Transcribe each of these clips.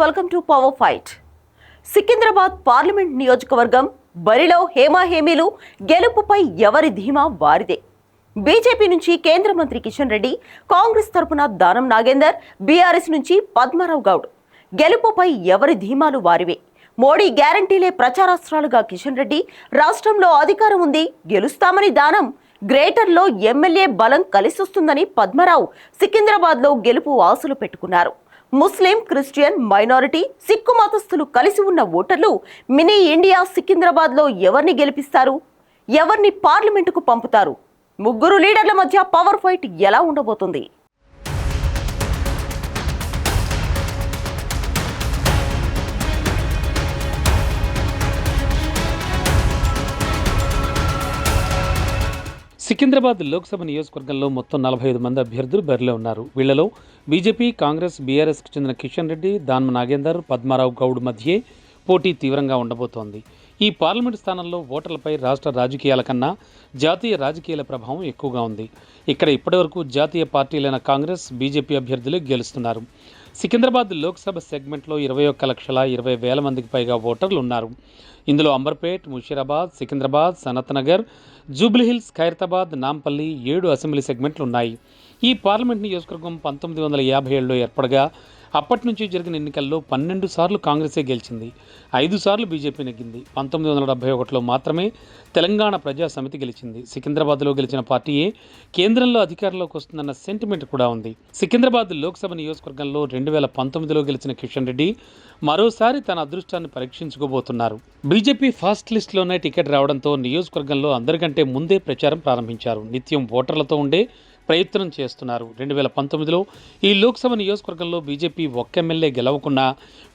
Welcome to power fight. Secunderabad parliament నియోజకవర్గం బరిలో హేమాహేమీలు గెలుపుపై ఎవరి ధీమా వారిదే. బీజేపీ నుంచి కేంద్ర మంత్రి కిషన్ రెడ్డి కాంగ్రెస్ తరపున దానం నాగేందర్ బీఆర్ఎస్ నుంచి పద్మారావు గౌడ్. గెలుపుపై ఎవరి ధీమాలు వారివే? మోడీ గ్యారంటీలే ప్రచారాస్త్రాలుగా కిషన్ రెడ్డి రాష్ట్రంలో అధికారం ఉంది గెలుస్తామని దానం గ్రేటర్లో ఎమ్మెల్యే బలం కలిసొస్తుందని పద్మరావు సికింద్రాబాద్లో గెలుపు ఆశలు పెట్టుకున్నారు. ముస్లిం క్రిస్టియన్ మైనారిటీ సిక్కు మతస్థులు కలిసి ఉన్న ఓటర్లు మినీ ఇండియా సికింద్రాబాద్లో ఎవరిని గెలిపిస్తారు? ఎవరిని పార్లమెంటుకు పంపుతారు? ముగ్గురు లీడర్ల మధ్య పవర్ ఫైట్ ఎలా ఉండబోతుంది? సికింద్రాబాద్ లోక్సభ నియోజకవర్గంలో మొత్తం నలభై ఐదు మంది అభ్యర్థులు బరిలో ఉన్నారు. వీళ్ళలో బీజేపీ కాంగ్రెస్ బీఆర్ఎస్కి చెందిన కిషన్ రెడ్డి దాన్మ నాగేందర్ పద్మారావు గౌడ్ మధ్యే పోటీ తీవ్రంగా ఉండబోతోంది. ఈ పార్లమెంటు స్థానంలో ఓటర్లపై రాష్ట్ర రాజకీయాల కన్నా జాతీయ రాజకీయాల ప్రభావం ఎక్కువగా ఉంది. ఇక్కడ ఇప్పటివరకు జాతీయ పార్టీలైన కాంగ్రెస్ బీజేపీ అభ్యర్థులే గెలుస్తున్నారు. సికింద్రాబాద్ లోక్సభ సెగ్మెంట్లో ఇరవై ఒక్క లక్షల ఇరవై వేల మందికి పైగా ఓటర్లు ఉన్నారు. ఇందులో అంబర్పేట్ ముషీరాబాద్ సికింద్రాబాద్ సనత్నగర్ జూబ్లీహిల్స్ ఖైరతాబాద్ నాంపల్లి ఏడు అసెంబ్లీ సెగ్మెంట్లు ఉన్నాయి. ఈ పార్లమెంట్ నియోజకవర్గం పంతొమ్మిది వందల యాభై ఏడులో ఏర్పడగా అప్పటి నుంచి జరిగిన ఎన్నికల్లో పన్నెండు సార్లు కాంగ్రెసే గెలిచింది. ఐదు సార్లు బీజేపీ నెగ్గింది. పంతొమ్మిది వందల డెబ్బై ఒకటిలో మాత్రమే తెలంగాణ ప్రజా సమితి గెలిచింది. సికింద్రాబాద్లో గెలిచిన పార్టీయే కేంద్రంలో అధికారంలోకి వస్తుందన్న సెంటిమెంట్ కూడా ఉంది. సికింద్రాబాద్ లోక్సభ నియోజకవర్గంలో రెండు వేల పంతొమ్మిదిలో గెలిచిన కిషన్ రెడ్డి మరోసారి తన అదృష్టాన్ని పరీక్షించుకోబోతున్నారు. బీజేపీ ఫాస్ట్ లిస్టులోనే టికెట్ రావడంతో నియోజకవర్గంలో అందరికంటే ముందే ప్రచారం ప్రారంభించారు. నిత్యం ఓటర్లతో ఉండే ప్రయత్నం చేస్తున్నారు. రెండు వేల పంతొమ్మిదిలో ఈ లోక్సభ నియోజకవర్గంలో బీజేపీ ఒక్క ఎమ్మెల్యే గెలవకుండా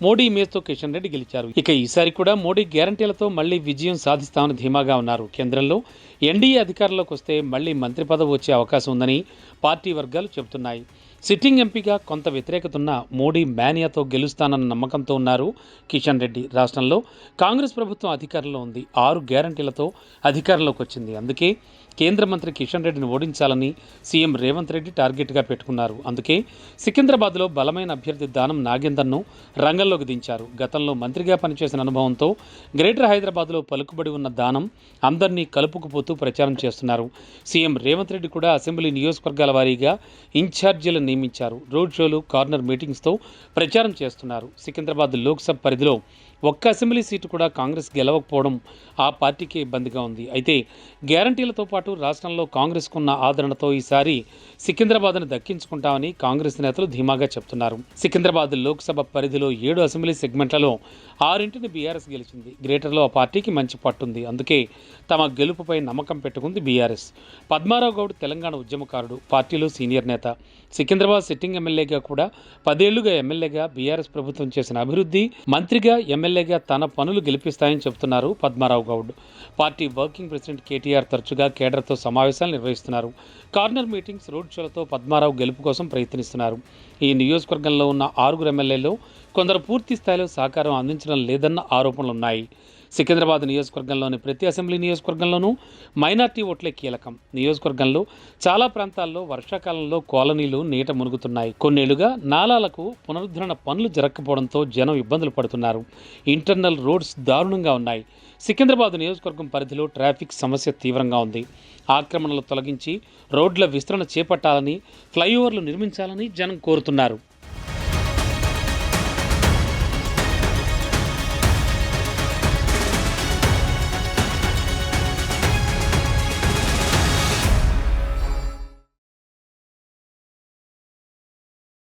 మోడీ ఇమేజ్తో కిషన్ రెడ్డి గెలిచారు. ఇక ఈసారి కూడా మోడీ గ్యారంటీలతో మళ్ళీ విజయం సాధిస్తామని ధీమాగా ఉన్నారు కేంద్రంలో. ఎన్డీఏ అధికారంలోకి వస్తే మళ్ళీ మంత్రి పదవి వచ్చే అవకాశం ఉందని పార్టీ వర్గాలు చెబుతున్నాయి. సిట్టింగ్ ఎంపీగా కొంత వ్యతిరేకత ఉన్న మోడీ మేనియాతో గెలుస్తానన్న నమ్మకంతో ఉన్నారు కిషన్ రెడ్డి. రాష్ట్రంలో కాంగ్రెస్ ప్రభుత్వం అధికారంలో ఉంది. ఆరు గ్యారంటీలతో అధికారంలోకి వచ్చింది. అందుకే కేంద్ర మంత్రి కిషన్ రెడ్డిని ఓడించాలని సీఎం రేవంత్ రెడ్డి టార్గెట్గా పెట్టుకున్నారు. అందుకే సికింద్రాబాద్లో బలమైన అభ్యర్థి దానం నాగేందర్ను రంగంలోకి దించారు. గతంలో మంత్రిగా పనిచేసిన అనుభవంతో గ్రేటర్ హైదరాబాద్లో పలుకుబడి ఉన్న దానం అందరినీ కలుపుకుపోతూ ప్రచారం చేస్తున్నారు. సీఎం రేవంత్ రెడ్డి కూడా అసెంబ్లీ నియోజకవర్గాల వారీగా ఇన్ఛార్జీలను నియమించారు. రోడ్ షోలు కార్నర్ మీటింగ్స్తో ప్రచారం చేస్తున్నారు. సికింద్రాబాద్ లోక్సభ పరిధిలో ఒక్క అసెంబ్లీ సీటు కూడా కాంగ్రెస్ గెలవకపోవడం ఆ పార్టీకి ఇబ్బందిగా ఉంది. అయితే గ్యారంటీలతో పాటు రాష్ట్రంలో కాంగ్రెస్కున్న ఆదరణతో ఈసారి సికింద్రాబాద్ను దక్కించుకుంటామని కాంగ్రెస్ నేతలు ధీమాగా చెప్తున్నారు. సికింద్రాబాద్ లోక్సభ పరిధిలో ఏడు అసెంబ్లీ సెగ్మెంట్లలో ఆరింటిని బీఆర్ఎస్ గెలిచింది. గ్రేటర్లో ఆ పార్టీకి మంచి పట్టుంది. అందుకే తమ గెలుపుపై నమ్మకం పెట్టుకుంది బీఆర్ఎస్. పద్మారావు గౌడ్ తెలంగాణ ఉద్యమకారుడు పార్టీలో సీనియర్ నేత. సికింద్రాబాద్ సిట్టింగ్ ఎమ్మెల్యేగా కూడా పదేళ్ళుగా ఎమ్మెల్యేగా బీఆర్ఎస్ ప్రభుత్వం చేసిన అభివృద్ధి మంత్రిగా ఎమ్మెల్యేగా తన పనులు గెలిపిస్తాయని చెబుతున్నారు Padmarao Goud. Party working president KTR తరచుగా కేడర్తో సమావేశాలు నిర్వహిస్తున్నారు. కార్నర్ మీటింగ్స్ రోడ్ షోలతో పద్మారావు గెలుపు కోసం ప్రయత్నిస్తున్నారు. ఈ నియోజకవర్గంలో ఉన్న ఆరుగురు ఎమ్మెల్యేలు కొందరు పూర్తి స్థాయిలో సహకారం అందించడం లేదన్న ఆరోపణలు ఉన్నాయి సికింద్రాబాద్ నియోజకవర్గంలోని ప్రతి అసెంబ్లీ నియోజకవర్గంలోనూ మైనార్టీ ఓట్లే కీలకం. నియోజకవర్గంలో చాలా ప్రాంతాల్లో వర్షాకాలంలో కాలనీలు నీట మునుగుతున్నాయి. కొన్నేళ్ళుగా నాలాలకు పునరుద్ధరణ పనులు జరగకపోవడంతో జనం ఇబ్బందులు పడుతున్నారు. ఇంటర్నల్ రోడ్స్ దారుణంగా ఉన్నాయి. సికింద్రాబాద్ నియోజకవర్గం పరిధిలో ట్రాఫిక్ సమస్య తీవ్రంగా ఉంది. ఆక్రమణలు తొలగించి రోడ్ల విస్తరణ చేపట్టాలని ఫ్లైఓవర్లు నిర్మించాలని జనం కోరుతున్నారు.